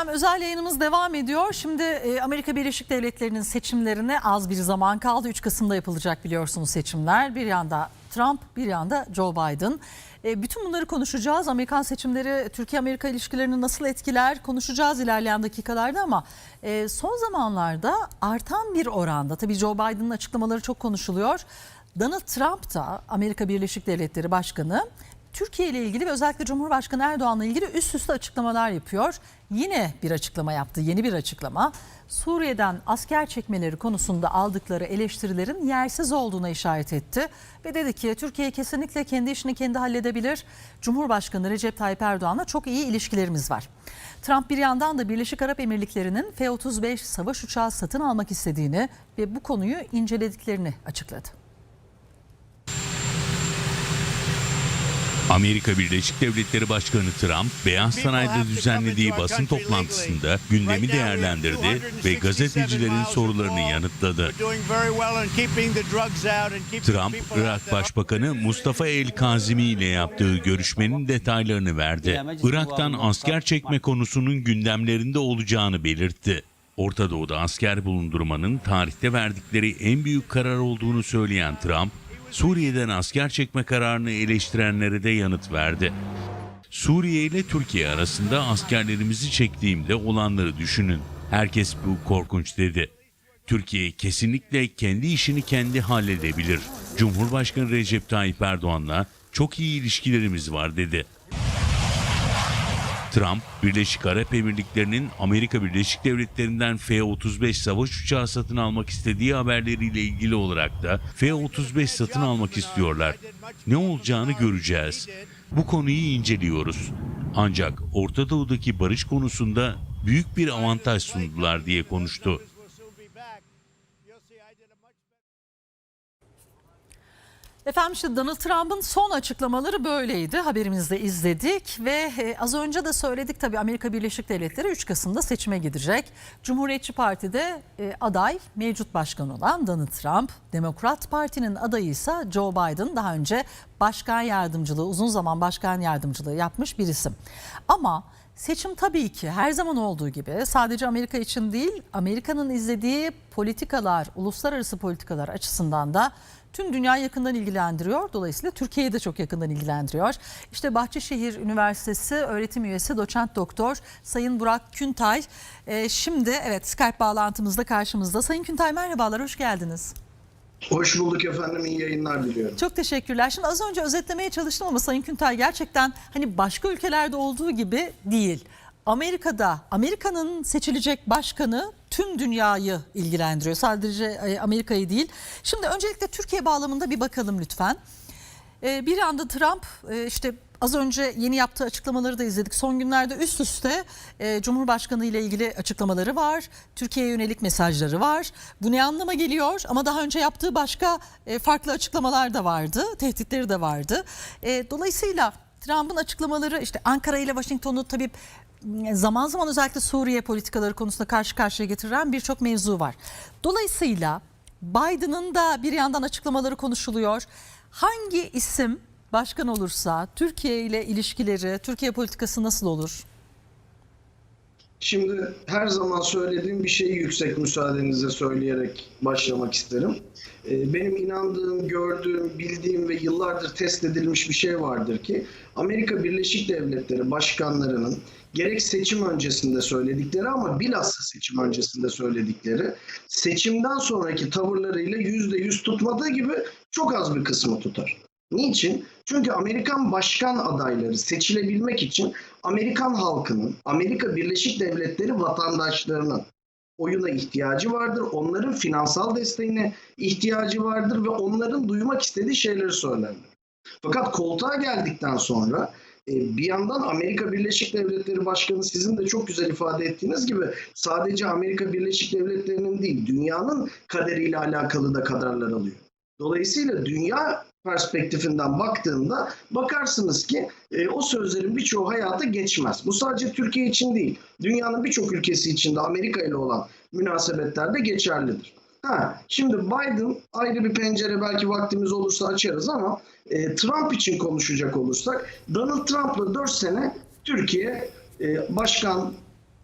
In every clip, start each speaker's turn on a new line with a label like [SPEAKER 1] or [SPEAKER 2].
[SPEAKER 1] Efendim özel yayınımız devam ediyor. Şimdi e, Amerika Birleşik Devletleri'nin seçimlerine az bir zaman kaldı. 3 Kasım'da yapılacak biliyorsunuz seçimler. Bir yanda Trump, bir yanda Joe Biden. E, bütün bunları konuşacağız. Amerikan seçimleri Türkiye-Amerika ilişkilerini nasıl etkiler konuşacağız ilerleyen dakikalarda ama e, son zamanlarda artan bir oranda tabii Joe Biden'ın açıklamaları çok konuşuluyor. Donald Trump da Amerika Birleşik Devletleri Başkanı Türkiye ile ilgili ve özellikle Cumhurbaşkanı Erdoğan'la ilgili üst üste açıklamalar yapıyor. Yine bir açıklama yaptı, yeni bir açıklama. Suriye'den asker çekmeleri konusunda aldıkları eleştirilerin yersiz olduğuna işaret etti. Ve dedi ki Türkiye kesinlikle kendi işini kendi halledebilir. Cumhurbaşkanı Recep Tayyip Erdoğan'la çok iyi ilişkilerimiz var. Trump bir yandan da Birleşik Arap Emirlikleri'nin F-35 savaş uçağı satın almak istediğini ve bu konuyu incelediklerini açıkladı.
[SPEAKER 2] Amerika Birleşik Devletleri Başkanı Trump, Beyaz Saray'da düzenlediği basın toplantısında gündemi değerlendirdi ve gazetecilerin sorularını yanıtladı. Trump, Irak Başbakanı Mustafa El Kazimi ile yaptığı görüşmenin detaylarını verdi. Irak'tan asker çekme konusunun gündemlerinde olacağını belirtti. Orta Doğu'da asker bulundurmanın tarihte verdikleri en büyük karar olduğunu söyleyen Trump, Suriye'den asker çekme kararını eleştirenlere de yanıt verdi. Suriye ile Türkiye arasında askerlerimizi çektiğimde olanları düşünün. Herkes bu korkunç dedi. Türkiye kesinlikle kendi işini kendi halledebilir. Cumhurbaşkanı Recep Tayyip Erdoğan'la çok iyi ilişkilerimiz var dedi. Trump, Birleşik Arap Emirlikleri'nin Amerika Birleşik Devletleri'nden F-35 savaş uçağı satın almak istediği haberleriyle ilgili olarak da F-35 satın almak istiyorlar. Ne olacağını göreceğiz. Bu konuyu inceliyoruz. Ancak Orta Doğu'daki barış konusunda büyük bir avantaj sundular diye konuştu.
[SPEAKER 1] Efendim işte Donald Trump'ın son açıklamaları böyleydi. Haberimizde izledik ve e, az önce de söyledik tabii Amerika Birleşik Devletleri 3 Kasım'da seçime gidecek. Cumhuriyetçi Parti'de e, aday mevcut başkan olan Donald Trump, Demokrat Parti'nin adayı ise Joe Biden daha önce başkan yardımcılığı, uzun zaman başkan yardımcılığı yapmış bir isim. Ama Seçim tabii ki her zaman olduğu gibi sadece Amerika için değil, Amerika'nın izlediği politikalar, uluslararası politikalar açısından da tüm dünya yakından ilgilendiriyor. Dolayısıyla Türkiye'yi de çok yakından ilgilendiriyor. İşte Bahçeşehir Üniversitesi öğretim üyesi doçent doktor Sayın Burak Küntay. Ee, şimdi evet Skype bağlantımızda karşımızda. Sayın Küntay merhabalar, hoş geldiniz.
[SPEAKER 3] Hoş bulduk efendim. iyi yayınlar diliyorum.
[SPEAKER 1] Çok teşekkürler. Şimdi az önce özetlemeye çalıştım ama Sayın Küntay gerçekten hani başka ülkelerde olduğu gibi değil. Amerika'da Amerika'nın seçilecek başkanı tüm dünyayı ilgilendiriyor. Sadece e, Amerika'yı değil. Şimdi öncelikle Türkiye bağlamında bir bakalım lütfen. E, Bir anda Trump e, işte az önce yeni yaptığı açıklamaları da izledik. Son günlerde üst üste e, Cumhurbaşkanı ile ilgili açıklamaları var. Türkiye'ye yönelik mesajları var. Bu ne anlama geliyor? Ama daha önce yaptığı başka farklı açıklamalar da vardı. Tehditleri de vardı. Dolayısıyla Trump'ın açıklamaları işte Ankara ile Washington'u tabii zaman zaman özellikle Suriye politikaları konusunda karşı karşıya getiren birçok mevzu var. Dolayısıyla Biden'ın da bir yandan açıklamaları konuşuluyor. Hangi isim başkan olursa Türkiye ile ilişkileri, Türkiye politikası nasıl olur?
[SPEAKER 3] Şimdi her zaman söylediğim bir şeyi yüksek müsaadenizle söyleyerek başlamak isterim. Ee, Benim inandığım, gördüğüm, bildiğim ve yıllardır test edilmiş bir şey vardır ki Amerika Birleşik Devletleri başkanlarının gerek seçim öncesinde söyledikleri ama bilhassa seçim öncesinde söyledikleri seçimden sonraki tavırlarıyla yüzde yüz tutmadığı gibi çok az bir kısmı tutar. Niçin? Çünkü Amerikan başkan adayları seçilebilmek için Amerikan halkının, Amerika Birleşik Devletleri vatandaşlarının oyuna ihtiyacı vardır. Onların finansal desteğine ihtiyacı vardır ve onların duymak istediği şeyleri söylerler. Fakat koltuğa geldikten sonra e, bir yandan Amerika Birleşik Devletleri Başkanı sizin de çok güzel ifade ettiğiniz gibi sadece Amerika Birleşik Devletleri'nin değil dünyanın kaderiyle alakalı da kararlar alıyor. Dolayısıyla dünya perspektifinden baktığında bakarsınız ki e, o sözlerin birçoğu hayata geçmez. Bu sadece Türkiye için değil, dünyanın birçok ülkesi için de Amerika ile olan münasebetlerde geçerlidir. Ha, şimdi Biden ayrı bir pencere belki vaktimiz olursa açarız ama e, Trump için konuşacak olursak Donald Trump'la 4 sene Türkiye e, başkan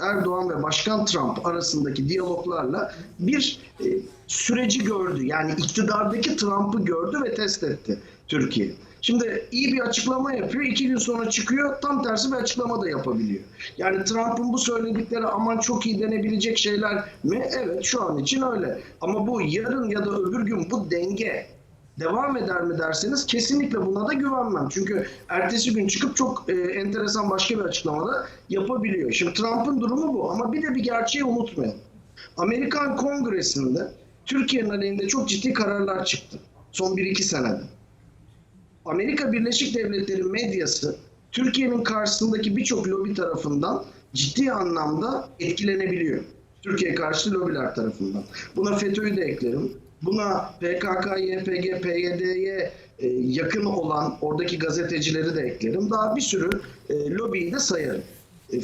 [SPEAKER 3] Erdoğan ve Başkan Trump arasındaki diyaloglarla bir e, süreci gördü. Yani iktidardaki Trump'ı gördü ve test etti Türkiye. Şimdi iyi bir açıklama yapıyor, iki gün sonra çıkıyor, tam tersi bir açıklama da yapabiliyor. Yani Trump'ın bu söyledikleri aman çok iyi denebilecek şeyler mi? Evet şu an için öyle. Ama bu yarın ya da öbür gün bu denge devam eder mi derseniz kesinlikle buna da güvenmem. Çünkü ertesi gün çıkıp çok e, enteresan başka bir açıklamada yapabiliyor. Şimdi Trump'ın durumu bu ama bir de bir gerçeği unutmayalım. Amerikan Kongresi'nde Türkiye'nin aleyhinde çok ciddi kararlar çıktı. Son 1-2 senede. Amerika Birleşik Devletleri medyası Türkiye'nin karşısındaki birçok lobi tarafından ciddi anlamda etkilenebiliyor. Türkiye karşı lobiler tarafından. Buna FETÖ'yü de eklerim. Buna PKK, YPG, PYD'ye e, yakın olan oradaki gazetecileri de eklerim. Daha bir sürü e, lobiyi de sayarım. E,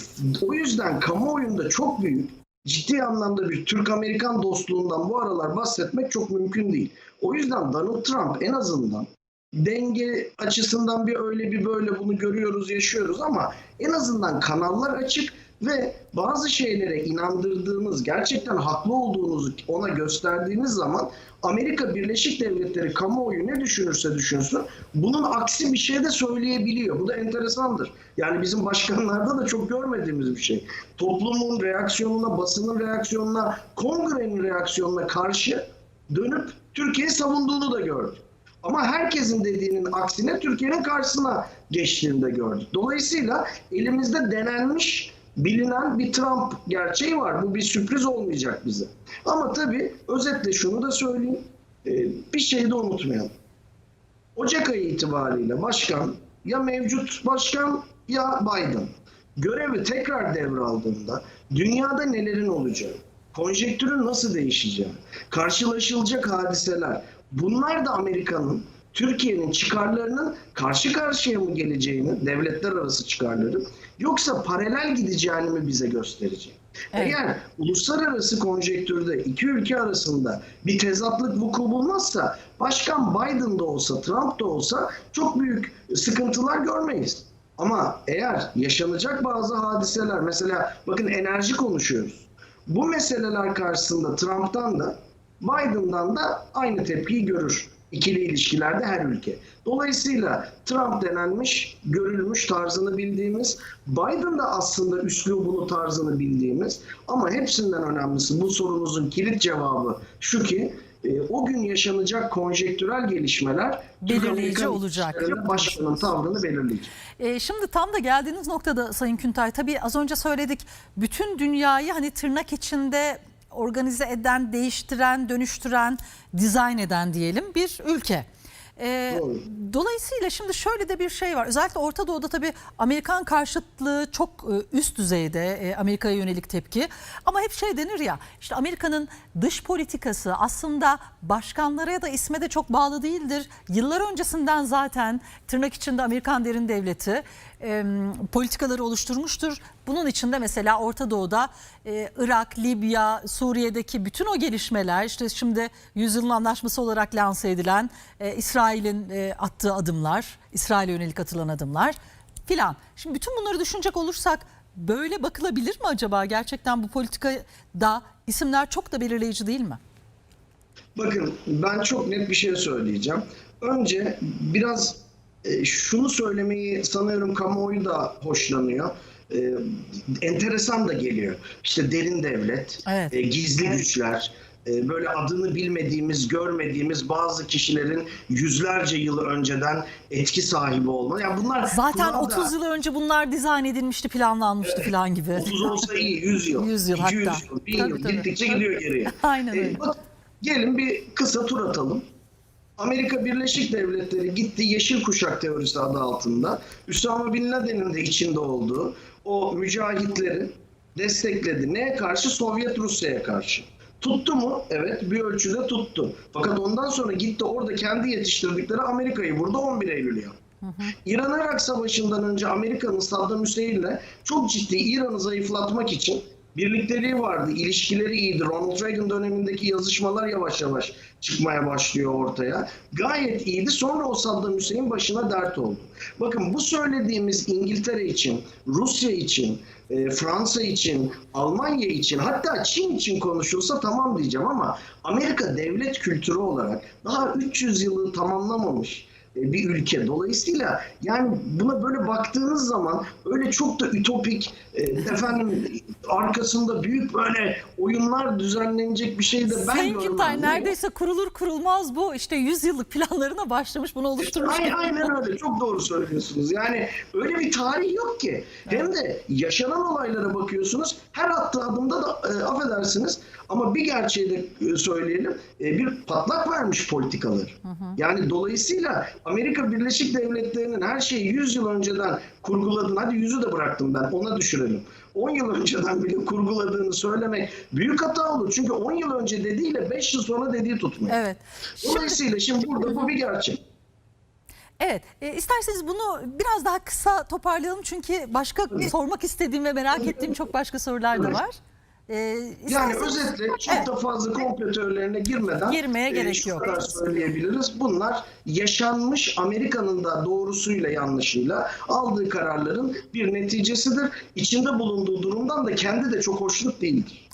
[SPEAKER 3] o yüzden kamuoyunda çok büyük ciddi anlamda bir Türk-Amerikan dostluğundan bu aralar bahsetmek çok mümkün değil. O yüzden Donald Trump en azından denge açısından bir öyle bir böyle bunu görüyoruz, yaşıyoruz ama en azından kanallar açık ve bazı şeylere inandırdığınız, gerçekten haklı olduğunuzu ona gösterdiğiniz zaman Amerika Birleşik Devletleri kamuoyu ne düşünürse düşünsün bunun aksi bir şey de söyleyebiliyor. Bu da enteresandır. Yani bizim başkanlarda da çok görmediğimiz bir şey. Toplumun reaksiyonuna, basının reaksiyonuna, kongrenin reaksiyonuna karşı dönüp Türkiye'yi savunduğunu da gördük. Ama herkesin dediğinin aksine Türkiye'nin karşısına geçtiğini de gördük. Dolayısıyla elimizde denenmiş, bilinen bir Trump gerçeği var. Bu bir sürpriz olmayacak bize. Ama tabii özetle şunu da söyleyeyim. Ee, Bir şeyi de unutmayalım. Ocak ayı itibariyle başkan ya mevcut başkan ya Biden görevi tekrar devraldığında dünyada nelerin olacağı, konjektürün nasıl değişeceği, karşılaşılacak hadiseler bunlar da Amerika'nın Türkiye'nin çıkarlarının karşı karşıya mı geleceğini, devletler arası çıkarları yoksa paralel gideceğini mi bize gösterecek?
[SPEAKER 1] Evet.
[SPEAKER 3] Eğer uluslararası konjektürde iki ülke arasında bir tezatlık vuku bulmazsa Başkan Biden da olsa Trump da olsa çok büyük sıkıntılar görmeyiz. Ama eğer yaşanacak bazı hadiseler mesela bakın enerji konuşuyoruz. Bu meseleler karşısında Trump'tan da Biden'dan da aynı tepkiyi görür ikili ilişkilerde her ülke. Dolayısıyla Trump denenmiş, görülmüş tarzını bildiğimiz, Biden da aslında üslubunu tarzını bildiğimiz ama hepsinden önemlisi bu sorunuzun kilit cevabı şu ki e, o gün yaşanacak konjektürel gelişmeler
[SPEAKER 1] Belirleyici olacak.
[SPEAKER 3] Başkanın tavrını belirleyecek.
[SPEAKER 1] E, şimdi tam da geldiğiniz noktada Sayın Küntay tabii az önce söyledik bütün dünyayı hani tırnak içinde organize eden, değiştiren, dönüştüren, dizayn eden diyelim bir ülke. E,
[SPEAKER 3] Doğru.
[SPEAKER 1] dolayısıyla şimdi şöyle de bir şey var. Özellikle Orta Doğu'da tabii Amerikan karşıtlığı çok e, üst düzeyde e, Amerika'ya yönelik tepki. Ama hep şey denir ya işte Amerika'nın dış politikası aslında başkanlara ya da isme de çok bağlı değildir. Yıllar öncesinden zaten tırnak içinde Amerikan derin devleti e, politikaları oluşturmuştur. Bunun içinde mesela Orta Doğu'da e, Irak, Libya, Suriye'deki bütün o gelişmeler işte şimdi yüzyılın anlaşması olarak lanse edilen e, İsrail'in e, attığı adımlar, İsrail'e yönelik atılan adımlar filan. Şimdi bütün bunları düşünecek olursak böyle bakılabilir mi acaba? Gerçekten bu politikada isimler çok da belirleyici değil mi?
[SPEAKER 3] Bakın ben çok net bir şey söyleyeceğim. Önce biraz e, şunu söylemeyi sanıyorum kamuoyu da hoşlanıyor. E, enteresan da geliyor. İşte derin devlet,
[SPEAKER 1] Evet.
[SPEAKER 3] e, gizli güçler, e, böyle adını bilmediğimiz, görmediğimiz bazı kişilerin yüzlerce yıl önceden etki sahibi olma. Yani bunlar
[SPEAKER 1] Zaten
[SPEAKER 3] bunlar da-
[SPEAKER 1] 30 yıl önce bunlar dizayn edilmişti, planlanmıştı filan gibi.
[SPEAKER 3] 30 olsa iyi, 100 yıl,
[SPEAKER 1] 100 yıl
[SPEAKER 3] 200
[SPEAKER 1] hatta.
[SPEAKER 3] yıl, 1000
[SPEAKER 1] Tabii,
[SPEAKER 3] yıl
[SPEAKER 1] tabii.
[SPEAKER 3] gittikçe gidiyor geriye.
[SPEAKER 1] Aynen öyle.
[SPEAKER 3] E, bak, gelin bir kısa tur atalım. Amerika Birleşik Devletleri gitti Yeşil Kuşak teorisi adı altında. Üsama Bin Laden'in de içinde olduğu o mücahitleri destekledi. Neye karşı? Sovyet Rusya'ya karşı. Tuttu mu? Evet bir ölçüde tuttu. Fakat ondan sonra gitti orada kendi yetiştirdikleri Amerika'yı burada 11 Eylül yaptı. İran-Irak Savaşı'ndan önce Amerika'nın Saddam Hüseyin'le çok ciddi İran'ı zayıflatmak için birlikteliği vardı, ilişkileri iyiydi. Ronald Reagan dönemindeki yazışmalar yavaş yavaş çıkmaya başlıyor ortaya. Gayet iyiydi. Sonra o Saddam Hüseyin başına dert oldu. Bakın bu söylediğimiz İngiltere için, Rusya için, e, Fransa için, Almanya için hatta Çin için konuşulsa tamam diyeceğim ama Amerika devlet kültürü olarak daha 300 yılı tamamlamamış bir ülke. Dolayısıyla yani buna böyle baktığınız zaman öyle çok da ütopik e, efendim arkasında büyük böyle oyunlar düzenlenecek bir şey de ben
[SPEAKER 1] Sayın
[SPEAKER 3] görmem.
[SPEAKER 1] Kintay neredeyse kurulur kurulmaz bu işte 100 yıllık planlarına başlamış bunu oluşturmuş.
[SPEAKER 3] Aynen, aynen öyle. Çok doğru söylüyorsunuz. Yani öyle bir tarih yok ki. Hem de yaşanan olaylara bakıyorsunuz. Her attığı adımda da e, affedersiniz ama bir gerçeği de e, söyleyelim. e, bir patlak vermiş politikalar. Yani dolayısıyla Amerika Birleşik Devletleri'nin her şeyi 100 yıl önceden kurguladığını, hadi 100'ü de bıraktım ben ona düşürelim. 10 yıl önceden bile kurguladığını söylemek büyük hata olur. Çünkü 10 yıl önce dediğiyle 5 yıl sonra dediği tutmuyor.
[SPEAKER 1] Evet.
[SPEAKER 3] Dolayısıyla şimdi burada bu bir gerçek.
[SPEAKER 1] evet. E, isterseniz bunu biraz daha kısa toparlayalım çünkü başka sormak istediğim ve merak ettiğim çok başka sorular da var. E,
[SPEAKER 3] Yani özetle çok
[SPEAKER 1] Evet.
[SPEAKER 3] da fazla komplo teorilerine girmeden
[SPEAKER 1] Girmeye
[SPEAKER 3] e,
[SPEAKER 1] gerek yok.
[SPEAKER 3] kadar söyleyebiliriz. Bunlar yaşanmış Amerika'nın da doğrusuyla yanlışıyla aldığı kararların bir neticesidir. İçinde bulunduğu durumdan da kendi de çok hoşnut değildir.